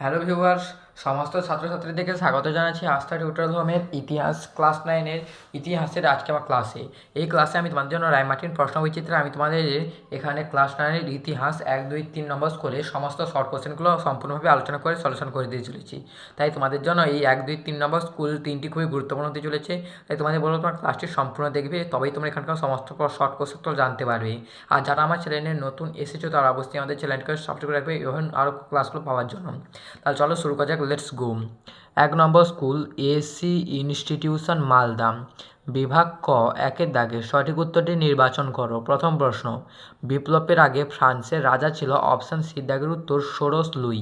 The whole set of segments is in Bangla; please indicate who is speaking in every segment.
Speaker 1: হ্যালো ভিউয়ার্স সমস্ত ছাত্রছাত্রীদেরকে স্বাগত জানাচ্ছি আস্থা টিউটোরিয়াল হোমের ইতিহাস ক্লাস নাইনের ইতিহাসের আজকে আমার ক্লাসে এই ক্লাসে আমি তোমাদের জন্য রায়মার্টিন প্রশ্ন বৈচিত্র্য আমি তোমাদের এখানে ক্লাস নাইনের ইতিহাস এক, দুই, তিন নম্বর করে সমস্ত শর্ট কোশ্চেনগুলো সম্পূর্ণভাবে আলোচনা করে সলিউশন করে দিয়ে চলেছি। তাই তোমাদের জন্য এই এক, দুই, তিন নম্বর স্কুল তিনটি খুবই গুরুত্বপূর্ণ হতে চলেছে। তাই তোমাদের বলব তোমার ক্লাসটি সম্পূর্ণ দেখবে, তবেই তোমরা এখানকার সমস্ত শর্ট কোশ্চেনগুলো জানতে পারবে। আর যারা আমার চ্যানেলে নতুন এসেছ, তারা অবশ্যই আমাদের চ্যানেলকে সাবস্ক্রাইব করে রাখবে এবং আরও ক্লাসগুলো পাওয়ার জন্য। তাহলে চলো শুরু করা যাক লেটস গো। এক নম্বর স্কুল এসি ইনস্টিটিউশন মালদা। বিভাগ ক, একের দাগে সঠিক উত্তরটি নির্বাচন করো। প্রথম প্রশ্ন, বিপ্লবের আগে ফ্রান্সের রাজা ছিল অপশান সি উত্তর ষোড়শ লুই।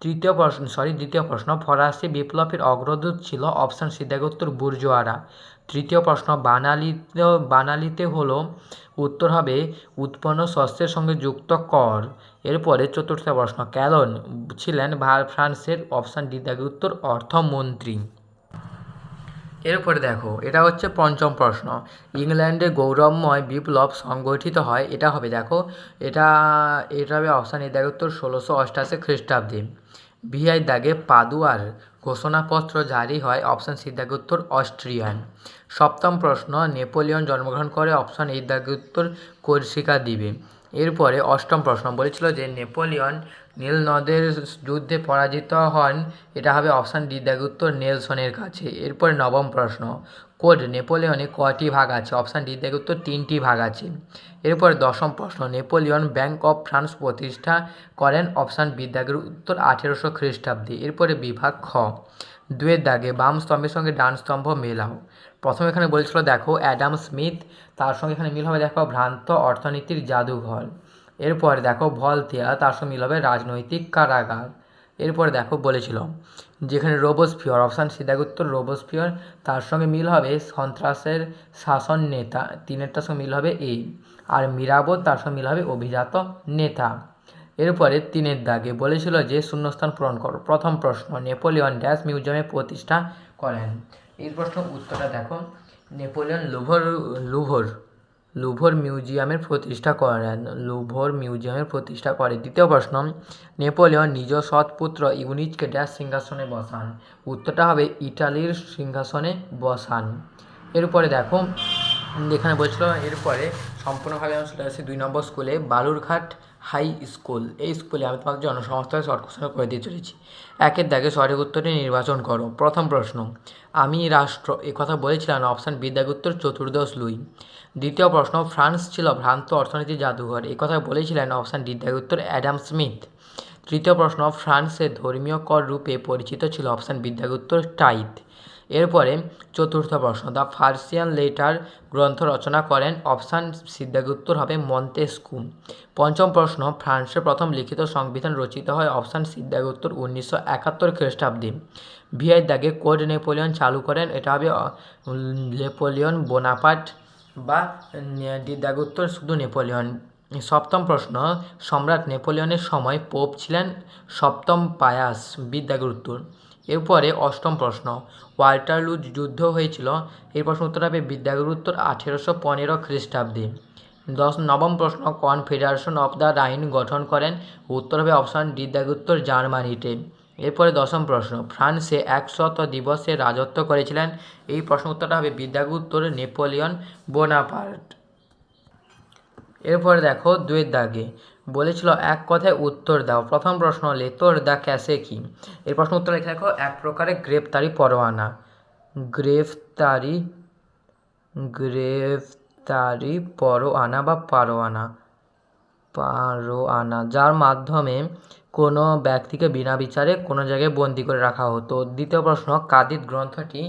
Speaker 1: তৃতীয় প্রশ্ন, সরি, দ্বিতীয় প্রশ্ন, ফরাসি বিপ্লবের অগ্রদূত ছিল অপশান সি উত্তর বুর্জোয়ারা। তৃতীয় প্রশ্ন, বানালিতে বানালিতে হলো, উত্তর হবে উৎপন্ন শস্যের সঙ্গে যুক্ত কর। এরপরে চতুর্থ প্রশ্ন, ক্যালন ছিলেন ফ্রান্সের অপশান ডি, দাগের উত্তর অর্থমন্ত্রী। এরপরে দেখো, এটা হচ্ছে পঞ্চম প্রশ্ন। ইংল্যান্ডে গৌরবময় বিপ্লব সংগঠিত হয়, এটা হবে দেখো, এটা এটা হবে অপশান এ দাগের উত্তর ষোলোশো অষ্টাশি খ্রিস্টাব্দে। ভিআই দাগে পাদুয়ার ঘোষণাপত্র জারি হয় অপশান সি দাগে উত্তর অস্ট্রিয়ান। সপ্তম প্রশ্ন, নেপোলিয়ন জন্মগ্রহণ করে অপশান এই দাগে উত্তর কর্সিকা দ্বীপে। এরপরে অষ্টম প্রশ্ন বলেছিল যে নেপোলিয়ন নীল নদের যুদ্ধে পরাজিত হন, এটা হবে অপশান ডি দাগে উত্তর নেলসনের কাছে। এরপরে নবম প্রশ্ন, কোড, নেপোলিয়নে কটি ভাগ আছে? অপশান ডি দাগে উত্তর, তিনটি ভাগ আছে। এরপর দশম প্রশ্ন, নেপোলিয়ন ব্যাংক অফ ফ্রান্স প্রতিষ্ঠা করেন? অপশান বি উত্তর, আঠেরোশো খ্রিস্টাব্দে। এরপরে বিভাগ খ দুয়ের দাগে বাম স্তম্ভের সঙ্গে ডান স্তম্ভ মেলাও প্রথমে এখানে বলেছিল, দেখো, অ্যাডাম স্মিথ, তার সঙ্গে এখানে মিল হবে, দেখো, ভ্রান্ত অর্থনীতির জাদুঘর। এরপরে দেখো ভলতেয়া তার সঙ্গে মিল হবে রাজনৈতিক কারাগার। এরপরে দেখো, বলেছিল, যেখানে রোবোস্ফিয়র, অপশান সিদ্ধাগ উত্তর, রোবোস্ফিয়র, তার সঙ্গে মিল হবে সন্ত্রাসের শাসন নেতা, তিনেরটার সঙ্গে মিল হবে এ। আর মিরাবো তার সঙ্গে মিল হবে অভিজাত নেতা। এরপরে তিনের দাগে বলেছিল যে শূন্যস্থান পূরণ করো। প্রথম প্রশ্ন, নেপোলিয়ন ড্যাশ মিউজিয়ামে প্রতিষ্ঠা করেন। এই প্রশ্ন উত্তরটা দেখো। নেপোলিয়ন লুভর লুভর লুভর মিউজিয়ামের প্রতিষ্ঠা করেন। লুভর মিউজিয়ামের প্রতিষ্ঠা করে। দ্বিতীয় প্রশ্ন, নেপোলিয়ন নিজ সৎপুত্র ইউনিচকে ড্যাশ সিংহাসনে বসান। উত্তরটা হবে ইটালির সিংহাসনে বসান। এরপরে দেখো যেখানে বলছিল, এরপরে সম্পূর্ণভাবে আমি চলে আসি দুই নম্বর স্কুলে, বালুরঘাট হাই স্কুল। এই স্কুলে আমি তোমাদের জনসমস্যায় শর্ট কোশ্চেন করে দিয়ে চলেছি। একের দাগে সঠিক উত্তরটি নির্বাচন করো। প্রথম প্রশ্ন, আমি রাষ্ট্র, এ কথা বলেছিলাম অপশান বি দাগে উত্তর চতুর্দশ লুই। দ্বিতীয় প্রশ্ন, ফ্রান্স ছিল ভ্রান্ত অর্থনীতির জাদুঘর। এ কথা বলেছিলেন অপশান ডি দাগে উত্তর অ্যাডাম স্মিথ। তৃতীয় প্রশ্ন ফ্রান্সের ধর্মীয় কর রূপে পরিচিত ছিল অপশান বি দাগে উত্তর টাইথ এরপরে চতুর্থ প্রশ্ন, দ্য ফার্সিয়ান লেটার গ্রন্থ রচনা করেন অপশান সিদ্ধাগ উত্তর হবে মন্তেস্কু পঞ্চম প্রশ্ন ফ্রান্সের প্রথম লিখিত সংবিধান রচিত হয় অপশান সিদ্ধাগ উত্তর উনিশশো একাত্তর খ্রিস্টাব্দে। ভিআই দাগে কোড নেপোলিয়ন চালু করেন, এটা হবে নেপোলিয়ন বোনাপাট বা দাগ উত্তর শুধু নেপোলিয়ন। সপ্তম প্রশ্ন, সম্রাট নেপোলিয়নের সময় পোপ ছিলেন সপ্তম পায়াস বিদ্যাগের উত্তর এরপরে অষ্টম প্রশ্ন ওয়াল্টারলু যুদ্ধ হয়েছিল। এই প্রশ্ন উত্তর হবে বিদ্যাগুর উত্তর, আঠেরোশো পনেরো খ্রিস্টাব্দে। দশ নবম প্রশ্ন, কনফেডারেশন অফ দ্য রাইন গঠন করেন। উত্তর হবে অপশান ডি উত্তর, জার্মানিতে। এরপরে দশম প্রশ্ন, ফ্রান্সে একশত দিবসে রাজত্ব করেছিলেন। এই প্রশ্ন উত্তরটা হবে বিদ্যাগুর উত্তর, নেপোলিয়ন বোনাপার্ট। এরপরে দেখো, দুয়ের দাগে বলেছিল, এক কথায় উত্তর দাও। প্রথম প্রশ্ন লেতর দা ক্যাসে কি? এর প্রশ্ন উত্তর লিখে রাখো, এক প্রকারে গ্রেফতারি পরোয়ানা। গ্রেফতারি গ্রেফতারি পরোয়ানা বা পারোয়ানা? পারোয়ানা, যার মাধ্যমে কোনো ব্যক্তিকে বিনা বিচারে কোনো জায়গায় বন্দি করে রাখা হতো। দ্বিতীয় প্রশ্ন কাদিদ গ্রন্থটি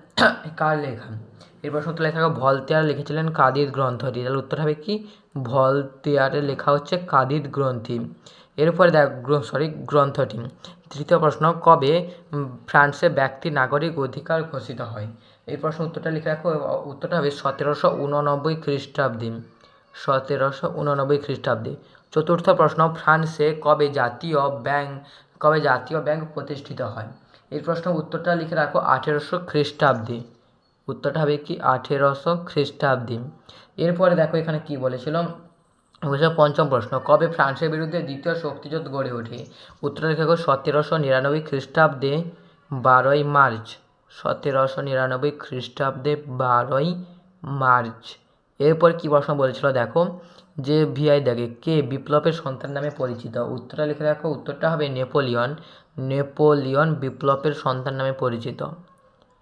Speaker 1: কার লেখা? এর প্রশ্ন লেখা ভলতেয়ার লিখেছিলেন কাদিদ গ্রন্থটি। তাহলে উত্তর হবে কি? ভলতেয়ারে লেখা হচ্ছে কাদিদ গ্রন্থি। এরপরে দেখ সরি গ্রন্থটি। তৃতীয় প্রশ্ন, কবে ফ্রান্সে ব্যক্তি নাগরিক অধিকার ঘোষিত হয়? এই প্রশ্ন উত্তরটা লিখে রাখো। উত্তরটা হবে সতেরোশো উননব্বই খ্রিস্টাব্দে। সতেরোশো উননব্বই খ্রিস্টাব্দে। চতুর্থ প্রশ্ন, ফ্রান্সে কবে জাতীয় ব্যাংক কবে জাতীয় ব্যাংক প্রতিষ্ঠিত হয়? এই প্রশ্ন উত্তরটা লিখে রাখো আঠেরোশো খ্রিস্টাব্দে। উত্তরটা হবে কি? আঠেরোশো খ্রিস্টাব্দে। এরপরে দেখো এখানে কি বলেছিল? বলছে পঞ্চম প্রশ্ন, কবে ফ্রান্সের বিরুদ্ধে দ্বিতীয় শক্তিযুদ্ধ গড়ে ওঠে? উত্তর লেখক সতেরোশো নিরানব্বই খ্রিস্টাব্দে বারোই মার্চ। সতেরোশো নিরানব্বই খ্রিস্টাব্দে বারোই মার্চ। এরপর কী প্রশ্ন বলেছিল? দেখো, যে ভিআই দেখে কে বিপ্লবের সন্তান নামে পরিচিত? উত্তরটা লিখে রাখো। উত্তরটা হবে নেপোলিয়ন। নেপোলিয়ন বিপ্লবের সন্তান নামে পরিচিত।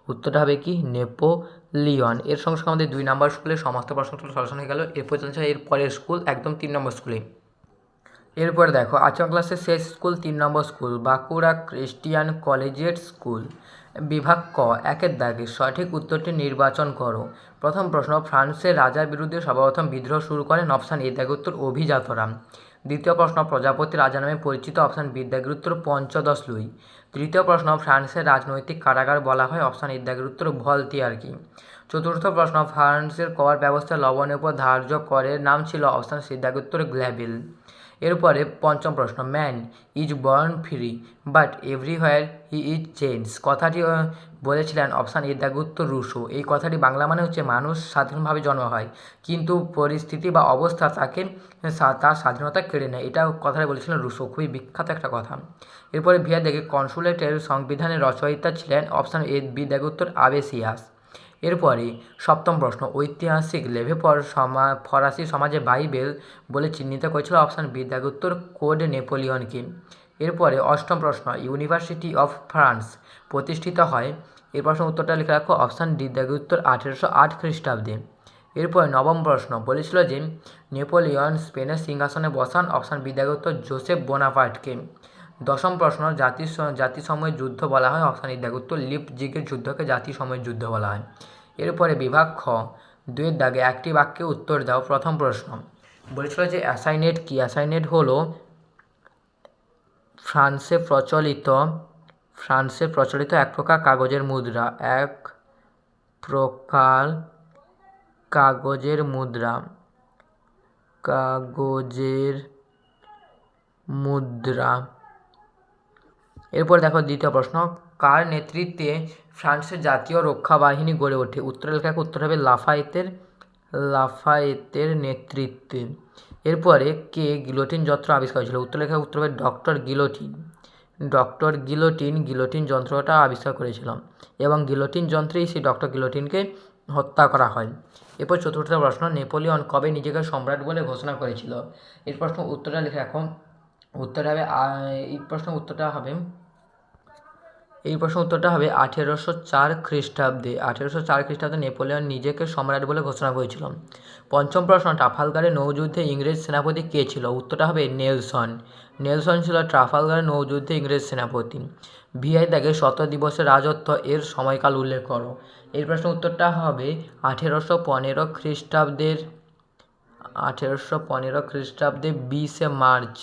Speaker 1: উত্তরটা হবে কি? নেপোলিয়ন। এর সঙ্গে সঙ্গে আমাদের দুই নম্বর স্কুলের সমস্ত প্রশ্নগুলো সলিউশন হয়ে গেল। এরপর চলছে এর পরের স্কুল, একদম তিন নম্বর স্কুলে। এরপর দেখো আচরণ ক্লাসের শেষ স্কুল তিন নম্বর school, Bankura Christian collegiate school. বিভাগ ক একের দাগে সঠিক উত্তরটি নির্বাচন করো। প্রথম প্রশ্ন, ফ্রান্সের রাজার বিরুদ্ধে সর্বপ্রথম বিদ্রোহ শুরু করেন অপশান এ, দাগে উত্তর অভিজাতরা দ্বিতীয় প্রশ্ন, প্রজাপতি রাজা নামে পরিচিত অপশান বি, দাগের উত্তর পঞ্চদশ লুই। তৃতীয় প্রশ্ন, ফ্রান্সের রাজনৈতিক কারাগার বলা হয় অপশান এ, দাগের উত্তর ভলতিয়ারকি চতুর্থ প্রশ্ন, ফ্রান্সের কর ব্যবস্থা লবণের উপর ধার্য করের নাম ছিল অপশান সি উত্তর গ্ল্যাবিল এরপরে পঞ্চম প্রশ্ন, man is born free, but everywhere he is change. কথাটি বলেছিলেন অপশান দাগ রুশো। এই কথাটি বাংলা মানে হচ্ছে মানুষ স্বাধীনভাবে জন্ম হয়, কিন্তু পরিস্থিতি বা অবস্থা তাকে তার স্বাধীনতা কেড়ে নেয়। এটা কথাটা বলেছিলেন রুশো, খুবই বিখ্যাত একটা কথা। এরপরে ভিয়া দেখে কনসুলেটের সংবিধানের রচয়িতা ছিলেন অপশান এ বি দাগ উত্তর আবেসিয়াস। এরপরে সপ্তম প্রশ্ন, ঐতিহাসিক লেভেপর সমা, ফরাসি সমাজে বাইবেল বলে চিহ্নিত করেছিল অপশান বি, দাগ উত্তর কোড নেপোলিয়নকে। এরপরে অষ্টম প্রশ্ন, ইউনিভার্সিটি অফ ফ্রান্স প্রতিষ্ঠিত হয়। এর প্রশ্ন উত্তরটা লিখে রাখো, অপশান ডি, দাগে উত্তর আঠেরোশো আট খ্রিস্টাব্দে। এরপরে নবম প্রশ্ন, বলেছিল যে নেপোলিয়ন স্পেনের সিংহাসনে বসান, অপশান বি, দাগে উত্তর জোসেফ বোনাপার্টকে। দশম প্রশ্ন জাতি জাতিসময়ের যুদ্ধ বলা হয়। অপশান ই দাগে উত্তর লিপজিগের যুদ্ধকে জাতিসময়ের যুদ্ধ বলা হয়। এরপরে বিভাগ খ দুয়ের দাগে একটি বাক্যে উত্তর দাও। প্রথম প্রশ্ন, বলেছিল যে অ্যাসাইনেট কি? অ্যাসাইনেট হলো ফ্রান্সে প্রচলিত ফ্রান্সে প্রচলিত এক প্রকার কাগজের মুদ্রা, এক প্রকার কাগজের মুদ্রা কাগজের মুদ্রা। এরপর দেখো দ্বিতীয় প্রশ্ন, কার নেতৃত্বে ফ্রান্সের জাতীয় রক্ষা বাহিনী গড়ে ওঠে? উত্তর লেখা উত্তর হবে লাফায়েতের লাফায়েতের নেতৃত্বে। এরপরে কে গিলোটিন যন্ত্র আবিষ্কার হয়েছিল? উত্তর লেখা উত্তর হবে doctor Guillotin. Doctor Guillotin Guillotin যন্ত্রটা আবিষ্কার করেছিল এবং গিলোটিন যন্ত্রেই সেই ডক্টর গিলোটিনকে হত্যা করা হয়। এরপর চতুর্থ প্রশ্ন, নেপোলিয়ন কবে নিজেকে সম্রাট বলে ঘোষণা করেছিল? এর প্রশ্ন উত্তরটা লিখে রাখো। উত্তর হবে এই প্রশ্ন উত্তরটা হবে এই প্রশ্ন উত্তরটা হবে আঠেরোশো চার খ্রিস্টাব্দে। আঠেরোশো চার খ্রিস্টাব্দে নেপোলিয়ন নিজেকে সম্রাট বলে ঘোষণা করেছিল। পঞ্চম প্রশ্ন ট্রাফালগারের নৌযুদ্ধে ইংরেজ সেনাপতি কে ছিল? উত্তরটা হবে নেলসন। নেলসন ছিল ট্রাফালগারের নৌযুদ্ধে ইংরেজ সেনাপতি। ভিআই দাগে শত দিবসের রাজত্ব এর সময়কাল উল্লেখ করো। এই প্রশ্ন উত্তরটা হবে আঠেরোশো পনেরো খ্রিস্টাব্দের, আঠেরোশো পনেরো খ্রিস্টাব্দে বিশে মার্চ।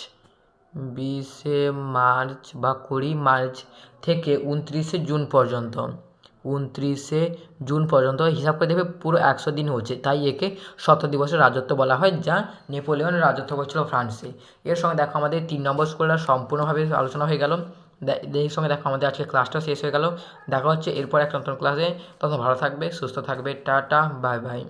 Speaker 1: বিশে মার্চ বা কুড়ি মার্চ থেকে উনত্রিশে জুন পর্যন্ত। উনত্রিশে জুন পর্যন্ত হিসাব করে দেখবে পুরো একশো দিন হচ্ছে। তাই একে শত দিবসের রাজত্ব বলা হয়, যা নেপোলিয়ন রাজত্ব করছিল ফ্রান্সে। এর সঙ্গে দেখো আমাদের তিন নম্বর স্কুলটা সম্পূর্ণভাবে আলোচনা হয়ে গেল। এর সঙ্গে দেখো আমাদের আজকে ক্লাসটা শেষ হয়ে গেল। দেখা হচ্ছে এরপর একটা নতুন ক্লাসে তত ভালো থাকবে, সুস্থ থাকবে। Tata, bye bye.